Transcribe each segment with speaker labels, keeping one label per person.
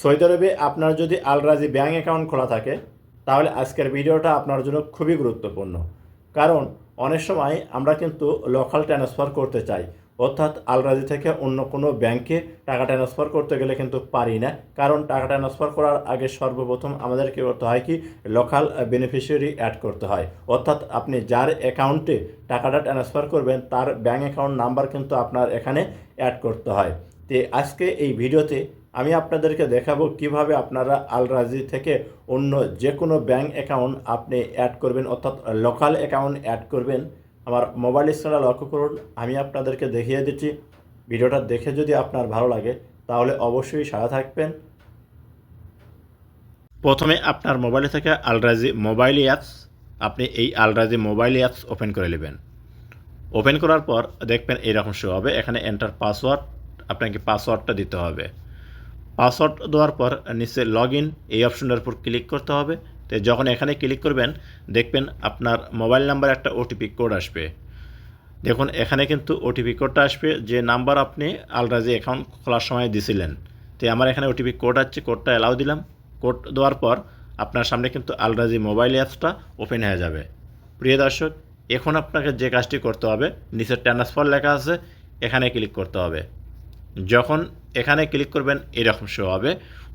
Speaker 1: Saudi আরবে আপনার যদি আলরাজি ব্যাঙ্ক অ্যাকাউন্ট খোলা থাকে, তাহলে আজকের ভিডিওটা আপনার জন্য খুবই গুরুত্বপূর্ণ। কারণ অনেক সময় আমরা কিন্তু লোকাল ট্রান্সফার করতে চাই, অর্থাৎ আলরাজি থেকে অন্য কোনো ব্যাংকে টাকা ট্রান্সফার করতে গেলে কিন্তু পারি না। কারণ টাকা ট্রান্সফার করার আগে সর্বপ্রথম আমাদের কী করতে হয় কি? লোকাল বেনিফিশিয়ারি অ্যাড করতে হয়। অর্থাৎ আপনি যার অ্যাকাউন্টে টাকাটা ট্রান্সফার করবেন, তার ব্যাঙ্ক অ্যাকাউন্ট নাম্বার কিন্তু আপনার এখানে অ্যাড করতে হয়। তো আজকে এই ভিডিওতে আমি আপনাদেরকে দেখাবো কীভাবে আপনারা আলরাজি থেকে অন্য যে কোনো ব্যাঙ্ক অ্যাকাউন্ট আপনি অ্যাড করবেন, অর্থাৎ লোকাল অ্যাকাউন্ট অ্যাড করবেন। আমার মোবাইল স্ক্রিনটা লক্ষ্য করুন, আমি আপনাদেরকে দেখিয়ে দিচ্ছি। ভিডিওটা দেখে যদি আপনার ভালো লাগে, তাহলে অবশ্যই সারা থাকবেন। প্রথমে আপনার মোবাইলে থেকে আলরাজি মোবাইল অ্যাপস, আপনি এই আলরাজি মোবাইল অ্যাপস ওপেন করে নেবেন। ওপেন করার পর দেখবেন এরকম শো হবে। এখানে এন্টার পাসওয়ার্ড, আপনাকে পাসওয়ার্ডটা দিতে হবে। পাসওয়ার্ড দেওয়ার পর নিচে লগ ইন এই অপশনটার উপর ক্লিক করতে হবে। তো যখন এখানে ক্লিক করবেন, দেখবেন আপনার মোবাইল নাম্বার একটা ওটিপি কোড আসবে। দেখুন, এখানে কিন্তু ওটিপি কোডটা আসবে। যে নাম্বার আপনি আলরাজি অ্যাকাউন্ট খোলার সময় দিছিলেন, তো আমার এখানে ওটিপি কোড আছে কোডটা অ্যালাউ দিলাম। কোড দেওয়ার পর আপনার সামনে কিন্তু আলরাজি মোবাইল অ্যাপসটা ওপেন হয়ে যাবে। প্রিয় দর্শক, এখন আপনাকে যে কাজটি করতে হবে, নিচে ট্রান্সফার লেখা আছে, এখানে ক্লিক করতে হবে। যখন এখানে ক্লিক করবেন, এরকম শো হবে।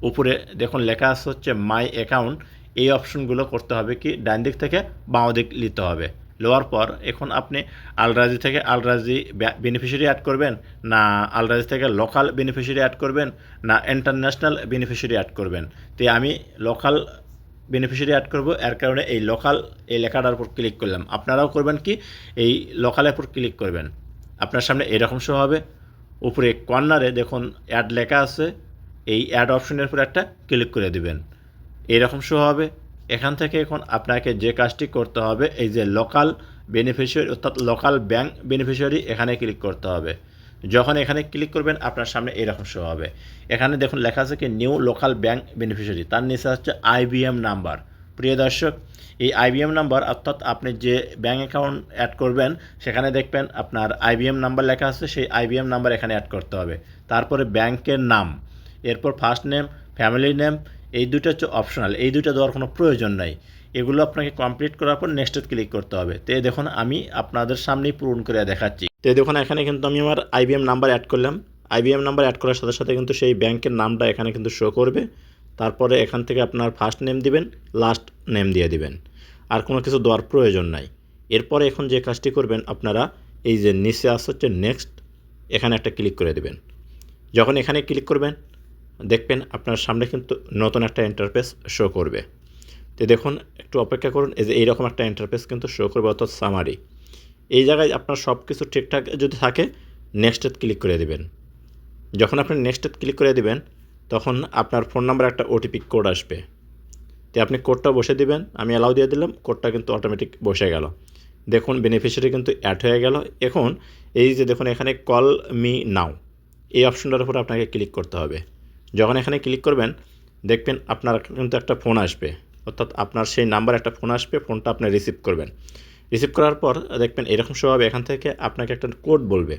Speaker 1: উপরে দেখুন লেখা আছে হচ্ছে মাই অ্যাকাউন্ট এই অপশনগুলো করতে হবে কি? ডান দিক থেকে বাঁ দিক নিতে হবে। লোয়ার পর এখন আপনি আলরাজি থেকে আলরাজি বেনিফিশিয়ারি অ্যাড করবেন, না আলরাজি থেকে লোকাল বেনিফিশিয়ারি অ্যাড করবেন, না ইন্টারন্যাশনাল বেনিফিশিয়ারি অ্যাড করবেন। তো আমি লোকাল বেনিফিশিয়ারি অ্যাড করব, এর কারণে এই লোকাল এই লেখাটার উপর ক্লিক করলাম। আপনারাও করবেন কি? এই লোকালের উপর ক্লিক করবেন। আপনার সামনে এরকম শো হবে। উপরে কর্নারে দেখুন অ্যাড লেখা আছে। এই অ্যাড অপশনের উপর একটা ক্লিক করে দিবেন। এইরকম শো হবে। এখান থেকে এখন আপনাকে যে কাজটি করতে হবে, এই যে লোকাল বেনিফিশিয়ারি অর্থাৎ লোকাল ব্যাংক বেনিফিশিয়ারি এখানে ক্লিক করতে হবে। যখন এখানে ক্লিক করবেন, আপনার সামনে এরকম শো হবে। এখানে দেখুন লেখা আছে কি নিউ লোকাল ব্যাংক বেনিফিশিয়ারি তার নিচে হচ্ছে আইবিএম নাম্বার প্রিয় দর্শক, এই আইবিএম নাম্বার অর্থাৎ আপনি যে ব্যাঙ্ক অ্যাকাউন্ট অ্যাড করবেন, সেখানে দেখবেন আপনার আইবিএম নাম্বার লেখা আছে, সেই আইবিএম নাম্বার এখানে অ্যাড করতে হবে। তারপরে ব্যাংকের নাম, এরপর ফার্স্ট নেম ফ্যামিলি নেম এই দুটো হচ্ছে অপশনাল এই দুটো দেওয়ার কোনো প্রয়োজন নাই। এগুলো আপনাকে কমপ্লিট করার পর নেক্সটে ক্লিক করতে হবে। তো দেখুন, আমি আপনাদের সামনেই পূরণ করে দেখাচ্ছি। তো দেখুন, এখানে কিন্তু আমি আমার আইবিএম নাম্বার অ্যাড করলাম। আইবিএম নাম্বার অ্যাড করার সাথে সাথে কিন্তু সেই ব্যাংকের নামটা এখানে কিন্তু শো করবে। তারপরে এখান থেকে আপনার ফার্স্ট নেম দিবেন লাস্ট নেম দিয়ে দিবেন। আর কোনো কিছু দেওয়ার প্রয়োজন নাই। এরপরে এখন যে কাজটি করবেন আপনারা, এই যে নিচে আসছে হচ্ছে নেক্সট এখানে একটা ক্লিক করে দেবেন। যখন এখানে ক্লিক করবেন, দেখবেন আপনার সামনে কিন্তু নতুন একটা ইন্টারফেস শো করবে। তো দেখুন, একটু অপেক্ষা করুন, এই যে এইরকম একটা ইন্টারফেস কিন্তু শো করবে, অর্থাৎ সামারি এই জায়গায় আপনার সব কিছু ঠিকঠাক যদি থাকে নেক্সটে ক্লিক করে দেবেন। যখন আপনি নেক্সটে ক্লিক করে দেবেন তখন আপনার ফোন নাম্বার একটা ওটিপি কোড আসবে। তো আপনি কোডটা বসে দিবেন, আমি অ্যালাউ দিয়ে দিলাম কোডটা কিন্তু অটোমেটিক বসে গেল। দেখুন বেনিফিশিয়ারি কিন্তু অ্যাড হয়ে গেল। এখন এই যে দেখুন, এখানে কল মি নাও এই অপশনটার উপর আপনাকে ক্লিক করতে হবে। যখন এখানে ক্লিক করবেন, দেখবেন আপনার কিন্তু একটা ফোন আসবে। অর্থাৎ আপনার সেই নাম্বার একটা ফোন আসবে ফোনটা আপনি রিসিভ করবেন। রিসিভ করার পর দেখবেন এরকম সময় এখান থেকে আপনাকে একটা কোড বলবে।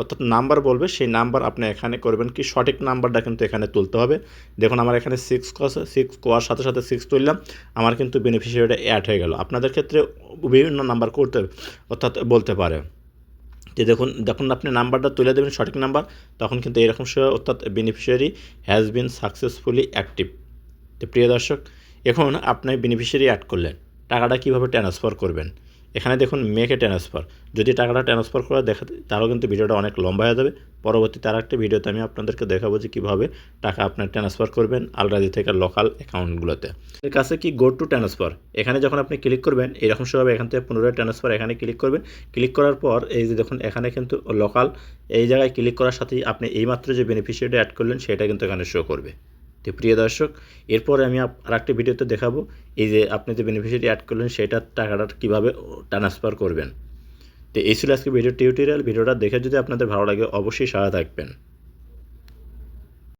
Speaker 1: অর্থাৎ নাম্বার বলবে, সেই নাম্বার আপনি এখানে করবেন কি সঠিক নাম্বারটা কিন্তু এখানে তুলতে হবে। দেখুন, আমার এখানে সিক্স কস সিক্স কোয়ার সাথে সাথে সিক্স তুললাম, আমার কিন্তু বেনিফিশিয়ারিটা অ্যাড হয়ে গেল। আপনাদের ক্ষেত্রে বিভিন্ন নাম্বার করতে, অর্থাৎ বলতে পারে। যে দেখুন, যখন আপনি নাম্বারটা তুলে দেবেন, সঠিক নাম্বার, তখন কিন্তু এরকম অর্থাৎ beneficiary has been successfully active তো প্রিয় দর্শক, এখন আপনি বেনিফিশিয়ারি অ্যাড করলেন, টাকাটা কীভাবে ট্রান্সফার করবেন? এখানে দেখুন মেকে ট্রান্সফার যদি টাকাটা ট্রান্সফার করা দেখাতে তাহলে কিন্তু ভিডিওটা অনেক লম্বা হয়ে যাবে। পরবর্তী তার একটা ভিডিওতে আমি আপনাদেরকে দেখাবো যে কীভাবে টাকা আপনার ট্রান্সফার করবেন আলরাজি থেকে লোকাল অ্যাকাউন্টগুলোতে এর কাছে কি গো টু ট্রান্সফার এখানে যখন আপনি ক্লিক করবেন, এরকম সময় এখান থেকে পুনরায় ট্রান্সফার এখানে ক্লিক করবেন। ক্লিক করার পর এই যে দেখুন, এখানে কিন্তু লোকাল এই জায়গায় ক্লিক করার সাথেই আপনি এইমাত্র যে বেনিফিশিয়ারিটা অ্যাড করলেন, সেটা কিন্তু এখানে শো করবে। তো প্রিয় দর্শক, এরপরে আমি আর একটা ভিডিওতে দেখাবো, এই যে আপনি যে বেনিফিশিয়ারি অ্যাড করলেন, সেটার টাকাটা কীভাবে ট্রান্সফার করবেন। তো এই ছিল আজকে ভিডিও টিউটোরিয়াল ভিডিওটা দেখে যদি আপনাদের ভালো লাগে, অবশ্যই সারা থাকবেন।